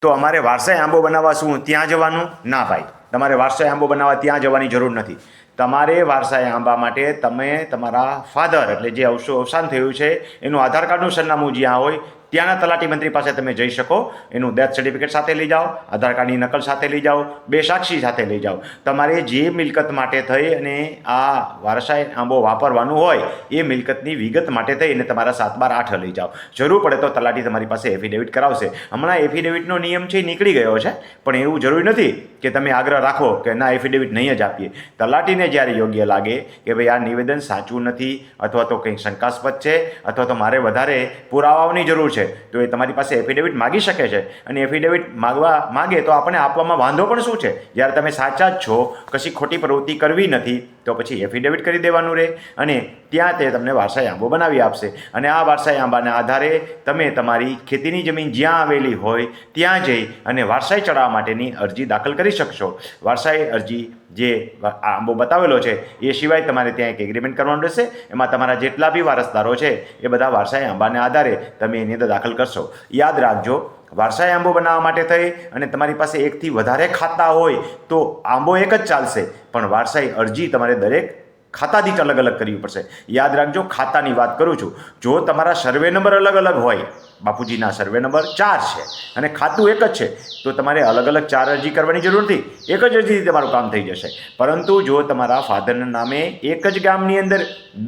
તો અમારે વારસાઈ આંબો બનાવવા શું? ત્યાં જવાનું? ના ભાઈ. તમારે વારસાઈ આંબો બનાવવા ત્યાં જવાની જરૂર નથી. તમારે વારસાઈ આંબા માટે તમે તમારા ફાધર એટલે જે અવસો અવસાન થયું છે, એનું આધાર કાર્ડનું સરનામું જ્યાં હોય ત્યાંના તલાટી મંત્રી પાસે તમે જઈ શકો, એનું ડેથ સર્ટિફિકેટ સાથે લઈ જાઓ, આધાર કાર્ડની નકલ સાથે લઈ જાઓ, બે સાક્ષી સાથે લઈ જાઓ. તમારે જે મિલકત માટે થઈ અને આ વારસાઈ આંબો વાપરવાનું હોય, એ મિલકતની વિગત માટે થઈ અને તમારા સાત બાર આઠ લઈ જાઓ. જરૂર પડે તો તલાટી તમારી પાસે એફિડેવિટ કરાવશે. હમણાં એફિડેવિટનો નિયમ છે, નીકળી ગયો છે, પણ એવું જરૂરી નથી કે તમે આગ્રહ રાખો કે ના એફિડેવિટ નહીં જ આપીએ. તલાટીને જ્યારે યોગ્ય લાગે કે ભાઈ આ નિવેદન સાચું નથી અથવા તો કંઈક શંકાસ્પદ છે અથવા તો મારે વધારે પુરાવાઓની જરૂર છે તો એ તમારી પાસે એફિડેવિટ માગી શકે છે. અને એફિડેવિટ માગવા માગે તો આપણને આપવામાં વાંધો પણ શું છે? જ્યારે તમે સાચા જ છો, કશી ખોટી પ્રવૃત્તિ કરવી નથી તો પછી એફિડેવિટ કરી દેવાનું રહે અને ત્યાં તે તમને વારસાઈ આંબો બનાવી આપશે. અને આ વારસાઈ આંબાના આધારે તમે તમારી ખેતીની જમીન જ્યાં આવેલી હોય ત્યાં જઈ અને વારસાઈ ચડાવવા માટેની અરજી દાખલ કરી શકશો. વારસાઈ અરજી જે આંબો બતાવેલો છે, એ સિવાય તમારે ત્યાં એક એગ્રીમેન્ટ કરવાનું રહેશે. એમાં તમારા જેટલા બી વારસદારો છે, એ બધા વારસાઈ આંબાને આધારે તમે એની અંદર દાખલ કરશો. યાદ રાખજો વારસાઈ આંબો બનાવવા માટે થઈ અને તમારી પાસે એકથી વધારે ખાતા હોય તો આંબો એક જ ચાલશે. પણ વારસાઈ અરજી તમારે દરેક ખાતા દીઠ અલગ અલગ કરવી પડશે. યાદ રાખજો, ખાતાની વાત કરું છું. જો તમારા સર્વે નંબર અલગ અલગ હોય, બાપુજીના સર્વે નંબર ચાર છે અને ખાતું એક જ છે, તો તમારે અલગ અલગ ચાર અરજી કરવાની જરૂર નથી. એક જ અરજીથી તમારું કામ થઈ જશે. પરંતુ જો તમારા ફાધરના નામે એક જ ગામની અંદર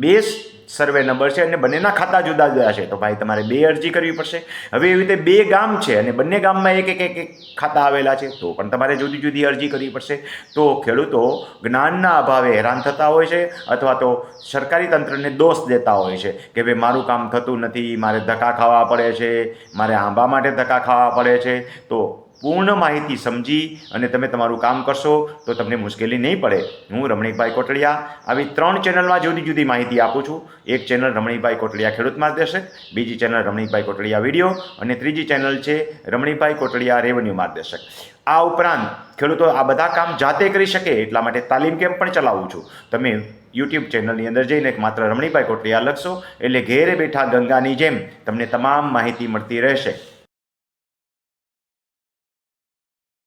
બે સર્વે નંબર છે અને બંનેના ખાતા જુદા જુદા છે. તો ભાઈ તમારે બે અરજી કરવી પડશે. હવે એવી રીતે બે ગામ છે અને બંને ગામમાં એક એક એક એક ખાતા આવેલા છે, તો પણ તમારે જુદી જુદી અરજી કરવી પડશે. તો ખેડૂતો જ્ઞાનના અભાવે હેરાન થતા હોય છે અથવા તો સરકારી તંત્રને દોષ દેતા હોય છે કે ભાઈ મારું કામ થતું નથી, મારે ધક્કા ખાવા પડે છે, મારે આંબા માટે ધક્કા ખાવા પડે છે. તો પૂર્ણ માહિતી સમજી અને તમે તમારું કામ કરશો તો તમને મુશ્કેલી નહીં પડે. હું રમણીકભાઈ કોટડિયા આવી ત્રણ ચેનલમાં જુદી જુદી માહિતી આપું છું. એક ચેનલ રમણીકભાઈ કોટડિયા ખેડૂત માર્ગદર્શક બીજી ચેનલ રમણીકભાઈ કોટડિયા વીડિયો અને ત્રીજી ચેનલ છે રમણીકભાઈ કોટડિયા રેવન્યુ માર્ગદર્શક. આ ઉપરાંત ખેડૂતો આ બધા કામ જાતે કરી શકે એટલા માટે તાલીમ કેમ્પ પણ ચલાવું છું. તમે યુટ્યુબ ચેનલની અંદર જઈને માત્ર રમણીભાઈ કોટડિયા લખશો એટલે ઘેરે બેઠા ગંગાની જેમ તમને તમામ માહિતી મળતી રહેશે.